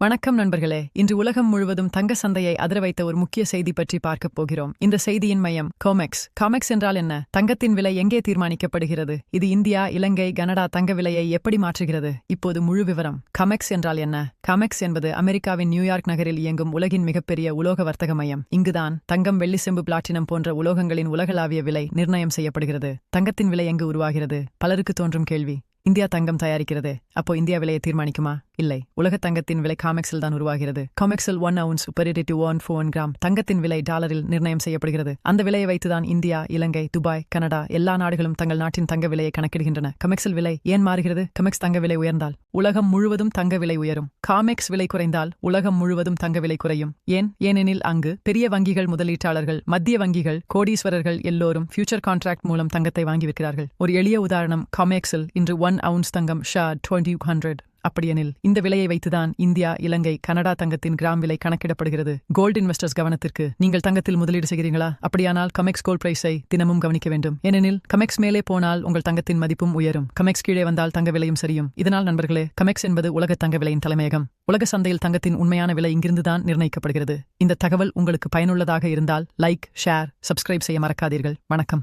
வணக்கம் நண்பர்களே. இன்று உலகம் முழுவதும் தங்க சந்தையை அதிர வைத்த ஒரு முக்கிய செய்தி பற்றி பார்க்கப் போகிறோம். இந்த செய்தியின் மையம் கோமெக்ஸ் காமெக்ஸ் என்றால் என்ன? தங்கத்தின் விலை எங்கே தீர்மானிக்கப்படுகிறது? இது இந்தியா இலங்கை கனடா தங்க விலையை எப்படி மாற்றுகிறது? இப்போது முழு விவரம் கமெக்ஸ் என்றால் என்ன? கமெக்ஸ் என்பது அமெரிக்காவின் நியூயார்க் நகரில் இயங்கும் உலகின் மிகப்பெரிய உலோக வர்த்தக மையம். இங்குதான் தங்கம் வெள்ளி செம்பு பிளாட்டினம் போன்ற உலோகங்களின் உலகளாவிய விலை நிர்ணயம் செய்யப்படுகிறது. தங்கத்தின் விலை எங்கு உருவாகிறது? பலருக்கு தோன்றும் கேள்வி. இந்தியா தங்கம் தயாரிக்கிறது. அப்போ இந்தியா விலையை தீர்மானிக்குமா? இல்லை. உலக தங்கத்தின் விலை காமெக்ஸில் தான் உருவாகிறது. காமெக்ஸில் one ounce to one four one gram தங்கத்தின் விலை டாலரில் நிர்ணயம் செய்யப்படுகிறது. அந்த விலையை வைத்துதான் இந்தியா இலங்கை துபாய் கனடா எல்லா நாடுகளும் தங்கள் நாட்டின் தங்க விலையை கணக்கிடுகின்றன. கமெக்ஸில் விலை ஏன் மாறுகிறது? கமெக்ஸ் தங்க விலை உயர்ந்தால் உலகம் முழுவதும் தங்க விலை உயரும். காமெக்ஸ் விலை குறைந்தால் உலகம் முழுவதும் தங்க விலை குறையும். ஏன்? ஏனெனில் அங்கு பெரிய வங்கிகள் முதலீட்டாளர்கள் மத்திய வங்கிகள் கோடீஸ்வரர்கள் எல்லோரும் ஃபியூச்சர் கான்ட்ராக்ட் மூலம் தங்கத்தை வாங்கி விற்கிறார்கள் ஒரு எளிய உதாரணம் காமெக்ஸில் இன்று ஒன் அவுன்ஸ் தங்கம் ஷா டுவெண்ட்டி ஹண்ட்ரட் அப்படியெனில் இந்த விலையை வைத்துதான் இந்தியா இலங்கை கனடா தங்கத்தின் கிராம் விலை கணக்கிடப்படுகிறது. கோல்டு இன்வெஸ்டர்ஸ் கவனத்திற்கு நீங்கள் தங்கத்தில் முதலீடு செய்கிறீங்களா அப்படியானால் கமெக்ஸ் கோல்ட் பிரைஸை தினமும் கவனிக்க வேண்டும். ஏனெனில் கமெக்ஸ் மேலே போனால் உங்கள் தங்கத்தின் மதிப்பும் உயரும். கமெக்ஸ் கீழே வந்தால் தங்க விலையும் சரியும். இதனால் நண்பர்களே கமெக்ஸ் என்பது உலக தங்க விலையின் தலைமையகம். உலக சந்தையில் தங்கத்தின் உண்மையான விலை இங்கிருந்துதான் நிர்ணயிக்கப்படுகிறது. இந்த தகவல் உங்களுக்கு பயனுள்ளதாக இருந்தால் லைக் ஷேர் சப்ஸ்கிரைப் செய்ய மறக்காதீர்கள். வணக்கம்.